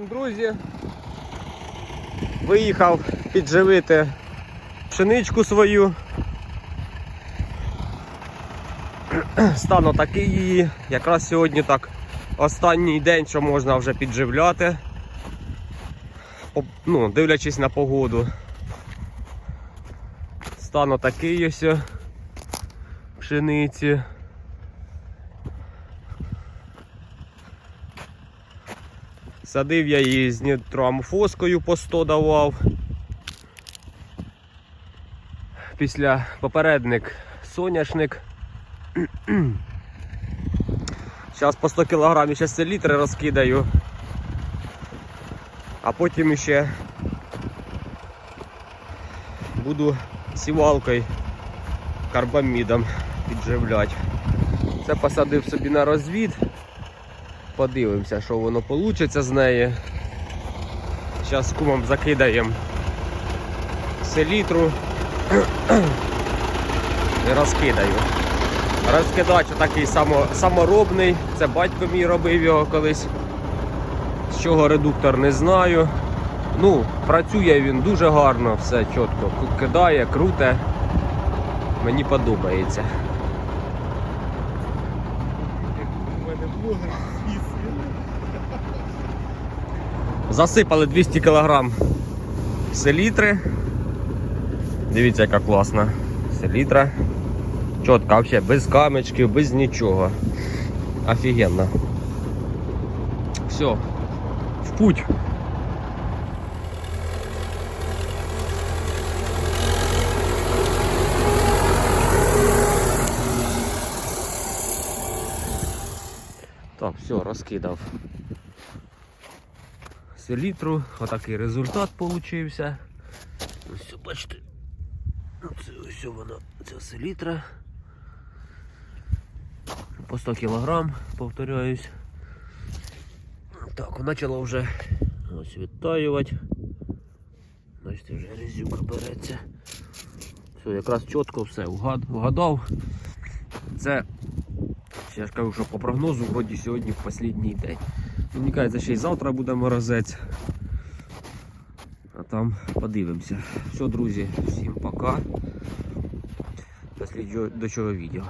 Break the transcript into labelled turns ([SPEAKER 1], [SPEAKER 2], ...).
[SPEAKER 1] друзі. Виїхав підживити пшеничку свою. Стану такий її. Якраз сьогодні так останній день, що можна вже підживляти. Ну, дивлячись на погоду. Стану такий ось пшениці. Садив я її з нітроамофоскою по 100 давав. Після попередник соняшник. Зараз по 100 кг ще селітри розкидаю. А потім ще буду сівалкою карбамідом підживляти. Це посадив собі на розвід. Подивимося, що воно вийде з неї. Зараз кумом закидаємо селітру і розкидаю. Розкидач такий само, саморобний, це батько мій робив його колись. З чого редуктор не знаю. Ну, працює він дуже гарно, все чітко. Кидає, круте. Мені подобається. Засипали 200 кг селітри. Дивіться, яка класна селітра. Чітка, взагалі, без камечків, без нічого. Офігенно. Все, в путь. Так, все, розкидав селітру. Отакий результат получився. Ось бачите. Це ось вона, ця селітра. По 100 кг, повторяюсь. Так, почало вже ось відтаювати. Бачите, вже резюка береться. Все, якраз чітко все вгад, вгадав. Це, я ж кажу, що по прогнозу вроді сьогодні в останній день. Мені кажеться, ще й завтра буде морозець. А там подивимося. Все, друзі, всім пока. До до чого відео.